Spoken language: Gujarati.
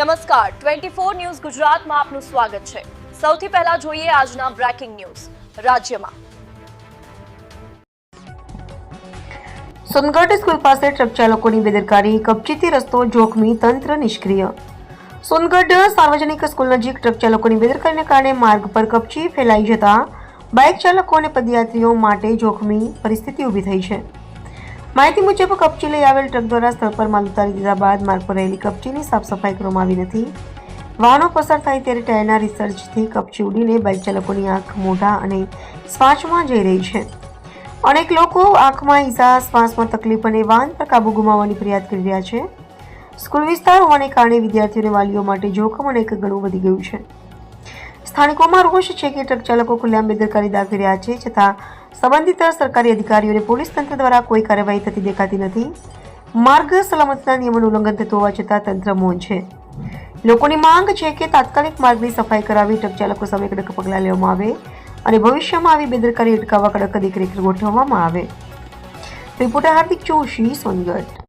નમસ્કાર. ટ્વેન્ટી ફોર ન્યૂઝ ગુજરાતમાં આપનું સ્વાગત છે. સૌથી પહેલા જોઈએ આજના બ્રેકિંગ ન્યૂઝ. રાજ્યમાં. સોનગઢ સ્કૂલ પાસે ટ્રક ચાલકોની બેદરકારી, કપચીથી રસ્તો જોખમી, તંત્ર નિષ્ક્રિય. સોનગઢ સાર્વજનિક સ્કૂલ નજીક ટ્રક ચાલકોની બેદરકારીને કારણે માર્ગ પર કપચી ફેલાઈ જતા બાઇક ચાલકો અને પદયાત્રીઓ માટે જોખમી પરિસ્થિતિ ઊભી થઈ છે. માહિતી મુજબ કપચી લઈ આવેલ ટ્રક દ્વારા સ્થળ પર માલ ઉતારી દીધા બાદ માર્ગ પર રહેલી કપચીની સાફ સફાઈ કરવામાં આવી નથી. વાહનો પસાર થાય ત્યારે ટાયરના રિસર્ચથી કપચી ઉડીને બાઇક ચાલકોની આંખ મોઢા અને શ્વાસમાં જઈ રહી છે. અનેક લોકો આંખમાં ઈજા, શ્વાસમાં તકલીફ અને વાહન પર કાબુ ગુમાવવાની ફરિયાદ કરી રહ્યા છે. સ્કૂલ વિસ્તાર હોવાને કારણે વિદ્યાર્થીઓને વાલીઓ માટે જોખમ અનેક ગણું વધી ગયું છે. સ્થાનિકોમાં રોષ છે કે ટ્રક ચાલકો ખુલ્લામ બેદરકારી દાખવી રહ્યા છે, છતાં સંબંધિત સરકારી અધિકારીઓ અને પોલીસ તંત્ર દ્વારા કોઈ કાર્યવાહી થતી દેખાતી નથી. માર્ગ સલામતીના નિયમોનું ઉલ્લંઘન થતું હોવા છતાં તંત્ર મૌન છે. લોકોની માંગ છે કે તાત્કાલિક માર્ગની સફાઈ કરાવી ટ્રક ચાલકો સામે કડક પગલાં લેવામાં આવે અને ભવિષ્યમાં આવી બેદરકારી અટકાવવા કડક દેખરેખ ગોઠવવામાં આવે. રિપોર્ટર હાર્દિક જોશી, સોનગઢ.